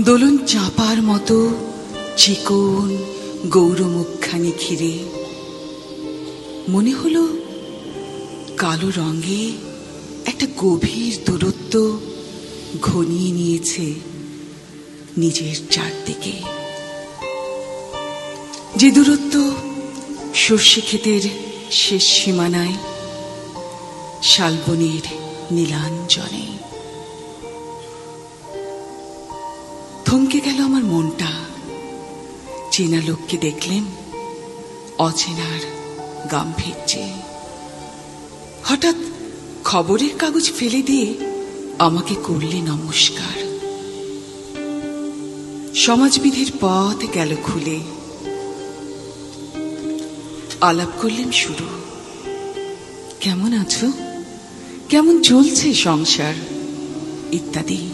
দোলন চাপার মতো চিকন গৌরমুখখানি ঘিরে। মনে হলো কালো রঙে একটা গভীর দূরত্ব ঘনিয়ে নিয়েছে নিজের চারদিকে। যে দূরত্ব সর্ষে ক্ষেতের শেষ সীমানায় শালবনের নীলাঞ্জনে। থমকে গেল আমার মনটা। চেনা লোককে দেখলেন, অচেনার গাম্ভীর্যে। হঠাৎ খবরের কাগজ ফেলে দিয়ে আমাকে করলে নমস্কার। সমাজবিধির পথ গেল খুলে। আলাপ করলেন শুরু। কেমন আছো? কেমন চলছে সংসার? ইত্যাদি।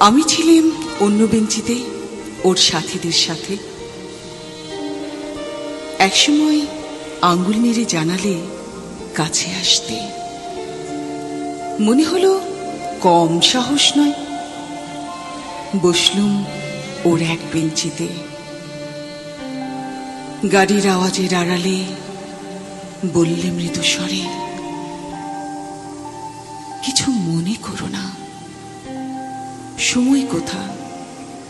আমি ছিলাম অন্য বেঞ্চিতে ওর সাথীদের সাথে। একসময় আঙ্গুল নেড়ে জানালে কাছে আসতে। মনে হলো কম সাহস নয়। বসলুম ওর এক বেঞ্চিতে। গাড়ির আওয়াজের আড়ালে বললে মৃদু স্বরে, কিছু মনে করো না। সময় কোথা?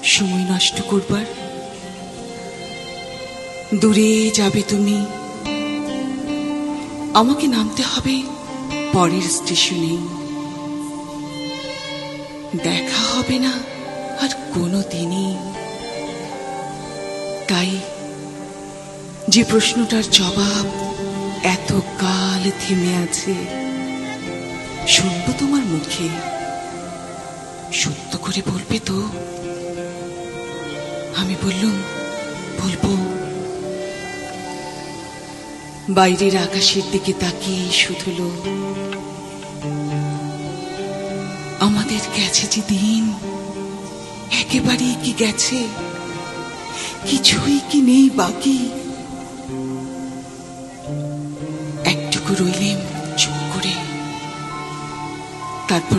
সময় নষ্ট করবার? দূরে যাবে তুমি। আমাকে নামতে হবে পরের স্টেশনে। দেখা হবে না আর কোনো দিনই তাই যে প্রশ্নটার জবাব এত কাল থেমে আছে, শুনব তোমার মুখে। সত্য করে বলবে তো? আমি বললুম, বলব। বাইরের আকাশের দিকে তাকিয়ে শুধুলো আমাদের গেছে যে দিন, একেবারেই কি গেছে? কিছুই কি নেই বাকি? একটুকু রইলেম চুপ করে। তারপর